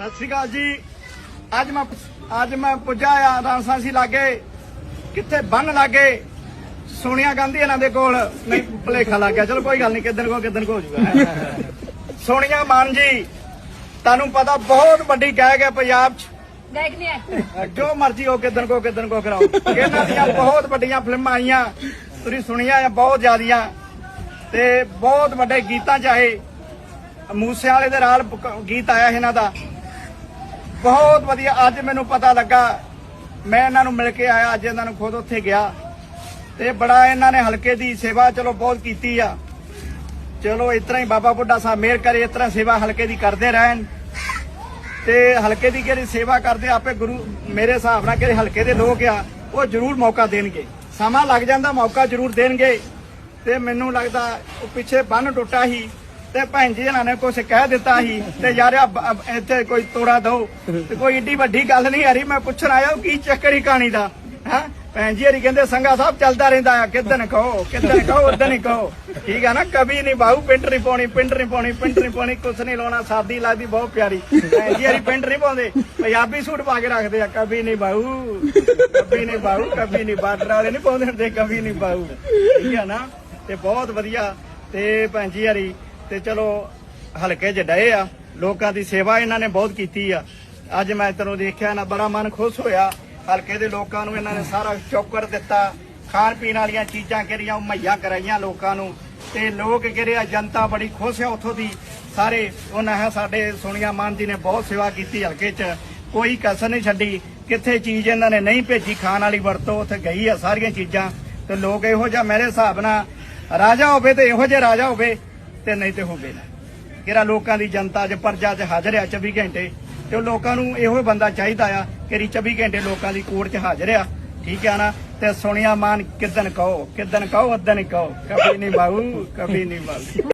ਸਤਿ ਸ਼੍ਰੀ ਅਕਾਲ ਜੀ। ਅੱਜ ਮੈਂ ਅੱਜ ਮੈਂ ਪੁੱਜਾ ਆ ਰਾਜਸਾਂਸੀ ਲਾਗੇ। ਕਿੱਥੇ ਬੰਨ ਲਾਗੇ? ਸੋਨੀਆ ਗਾਂਧੀ ਇਹਨਾਂ ਦੇ ਕੋਲ। ਨਹੀਂ ਭਲੇਖਾ ਲੱਗ ਗਿਆ। ਚਲੋ ਕੋਈ ਗੱਲ ਨਹੀਂ ਕਿਦਨ ਕੋ ਕਿਦਨ ਕੋ ਹੋ ਜਾਊਗਾ ਸੋਨੀਆ ਮਾਨ ਜੀ ਤੁਹਾਨੂੰ ਪਤਾ ਬਹੁਤ ਵੱਡੀ ਕਹਿ ਗਿਆ ਪੰਜਾਬ 'ਚ। ਗਾਇਕ ਨਹੀਂ ਹੈ। ਜੋ ਮਰਜ਼ੀ ਹੋ ਕਿਦਨ ਕੋ ਕਿਦਨ ਕੋ ਕਰਾਓ। ਇਹਨਾਂ ਦੀਆਂ ਬਹੁਤ ਵੱਡੀਆਂ ਫਿਲਮਾਂ ਆਈਆਂ। ਤੁਸੀਂ ਸੁਣੀਆਂ ਆ ਬਹੁਤ ਜ਼ਿਆਦੀਆਂ। ਤੇ ਬਹੁਤ ਵੱਡੇ ਗੀਤਾਂ ਚਾਹੇ ਮੂਸੇ ਵਾਲੇ ਦੇ ਨਾਲ ਗੀਤ ਆਇਆ ਇਹਨਾਂ ਦਾ। ਬਹੁਤ ਵਧੀਆ। ਅੱਜ ਮੈਨੂੰ ਪਤਾ ਲੱਗਾ, ਮੈਂ ਇਹਨਾਂ ਨੂੰ ਮਿਲ ਕੇ ਆਇਆ, ਅੱਜ ਇਹਨਾਂ ਨੂੰ ਖੁਦ ਉੱਥੇ ਗਿਆ। ਤੇ ਬੜਾ ਇਹਨਾਂ ਨੇ ਹਲਕੇ ਦੀ ਸੇਵਾ ਚਲੋ ਬਹੁਤ ਕੀਤੀ ਆ। ਚਲੋ ਇਸ ਤਰ੍ਹਾਂ ਹੀ ਬਾਬਾ ਬੁੱਢਾ ਸਾਹਿਬ ਮੇਰ ਕਰੇ, ਇਸ ਤਰ੍ਹਾਂ ਸੇਵਾ ਹਲਕੇ ਦੀ ਕਰਦੇ ਰਹਿਣ। ਤੇ ਹਲਕੇ ਦੀ ਕਿਹੜੀ ਸੇਵਾ ਕਰਦੇ, ਆਪੇ ਗੁਰੂ ਮੇਰੇ ਹਿਸਾਬ ਨਾਲ ਕਿਹੜੇ ਹਲਕੇ ਦੇ ਲੋਕ ਆ, ਉਹ ਜ਼ਰੂਰ ਮੌਕਾ ਦੇਣਗੇ। ਸਮਾਂ ਲੱਗ ਜਾਂਦਾ, ਮੌਕਾ ਜ਼ਰੂਰ ਦੇਣਗੇ। ਤੇ ਮੈਨੂੰ ਲੱਗਦਾ, ਉਹ ਪਿੱਛੇ ਬੰਨ ਟੁੱਟਾ ਸੀ। ਤੇ ਭੈਣ ਜੀ ਇਹਨਾਂ ਨੇ ਕੁਝ ਕਹਿ ਦਿੱਤਾ ਸੀ, ਤੇ ਯਾਰ ਇੱਥੇ ਕੋਈ ਤੋੜਾ ਦੋ। ਤੇ ਕੋਈ ਏਡੀ ਵੱਡੀ ਗੱਲ ਨਹੀਂ ਹਰੀ, ਮੈਂ ਪੁੱਛਣ ਆਇਆ ਕੀ ਚੱਕਰ ਹੀ ਕਹਾਣੀ ਦਾ? ਹੈ? ਭੈਣ ਜੀ ਹਰੀ ਕਹਿੰਦੇ ਸੰਗਾ ਸਾਹਿਬ ਚੱਲਦਾ ਰਹਿੰਦਾ ਆ ਕਿਦਨ ਕਹੋ ਕਿਦਨ ਕਹੋ ਉਦਨ ਹੀ ਕਹੋ। ਠੀਕ ਆ ਨਾ, ਕਵੀ ਨਹੀਂ ਬਾਹੂ, ਪਿੰਡ ਨਹੀਂ ਪਾਉਣੀ, ਪਿੰਡ ਨਹੀਂ ਪਾਉਣੀ, ਪਿੰਡ ਨਹੀਂ ਪਾਉਣੀ, ਕੁਛ ਨਹੀਂ ਲਾਉਣਾ, ਸਾਦੀ ਲੱਗਦੀ ਬਹੁਤ ਪਿਆਰੀ। ਭੈਣ ਜੀ ਹਰੀ ਪਿੰਡ ਨਹੀਂ ਪਾਉਂਦੇ, ਪੰਜਾਬੀ ਸੂਟ ਪਾ ਕੇ ਰੱਖਦੇ ਆ ਕਬੀ ਨਹੀਂ ਬਾਹੂ ਕਬੀ ਨਹੀਂ ਬਾਹੂ ਕਬੀ ਨਹੀਂ ਬਾਰਡਰ ਵਾਲੇ ਨਹੀਂ ਪਾਉਂਦੇ ਕਬੀ ਕਵੀ ਨਹੀਂ ਬਾਹੂ। ਠੀਕ ਆ ਨਾ, ਤੇ ਬਹੁਤ ਵਧੀਆ। ਤੇ ਭੈਣ ਜੀ ਹਰੀ ਤੇ ਚਲੋ ਹਲਕੇ 'ਚ ਡਏ ਆ। ਲੋਕਾਂ ਦੀ ਸੇਵਾ ਇਹਨਾਂ ਨੇ ਬਹੁਤ ਕੀਤੀ ਆ। ਅੱਜ ਮੈਂ ਤੈਨੂੰ ਦੇਖਿਆ ਨਾ, ਬੜਾ ਮਨ ਖੁਸ਼ ਹੋਇਆ। ਹਲਕੇ ਦੇ ਲੋਕਾਂ ਨੂੰ ਇਹਨਾਂ ਨੇ ਸਾਰਾ ਚੌਕਰ ਦਿੱਤਾ। ਖਾਣ ਪੀਣ ਵਾਲੀਆਂ ਚੀਜ਼ਾਂ ਕਿਹੜੀਆਂ, ਉਹ ਮੁਹੱਈਆ ਕਰਾਈਆਂ ਲੋਕਾਂ ਨੂੰ। ਤੇ ਲੋਕ ਕਿਹੜੇ ਆ, ਜਨਤਾ ਬੜੀ ਖੁਸ਼ ਆ ਉੱਥੋਂ ਦੀ। ਸਾਰੇ, ਉਹਨਾਂ ਹੈ ਸਾਡੇ ਸੋਨੀਆ ਮਾਨ ਜੀ ਨੇ ਬਹੁਤ ਸੇਵਾ ਕੀਤੀ ਹਲਕੇ 'ਚ। ਕੋਈ ਕਸਰ ਨਹੀਂ ਛੱਡੀ। ਕਿੱਥੇ ਚੀਜ਼ ਇਹਨਾਂ ਨੇ ਨਹੀਂ ਭੇਜੀ, ਖਾਣ ਵਾਲੀ ਵਰਤੋਂ ਉੱਥੇ ਗਈ ਆ ਸਾਰੀਆਂ ਚੀਜ਼ਾਂ। ਤੇ ਲੋਕ ਇਹੋ ਜਿਹਾ ਮੇਰੇ ਹਿਸਾਬ ਨਾਲ ਰਾਜਾ ਹੋਵੇ ਤੇ ਇਹੋ ਜਿਹਾ ਰਾਜਾ ਹੋਵੇ। ਤੇ ਨਹੀਂ ਤੇ ਹੋਵੇ। ਨਾ ਕਿਹੜਾ ਲੋਕਾਂ ਦੀ ਜਨਤਾ 'ਚ ਪਰਜਾ 'ਚ ਹਾਜ਼ਰ ਆ 24 ਘੰਟੇ, ਤੇ ਉਹ ਲੋਕਾਂ ਨੂੰ ਇਹੋ ਬੰਦਾ ਚਾਹੀਦਾ ਆ ਕਿ 24 ਘੰਟੇ ਲੋਕਾਂ ਦੀ ਕੋਰਟ 'ਚ ਹਾਜ਼ਰ ਆ। ਠੀਕ ਆ ਨਾ? ਤੇ ਸੁਣਿਆ ਮਾਨ, ਕਿਦਨ ਕਹੋ ਕਿਦਨ ਕਹੋ ਉਦਨ ਕਹੋ। ਕभी ਨਹੀਂ ਬਾਹੂ ਕभी ਨਹੀਂ ਬਾਹੂ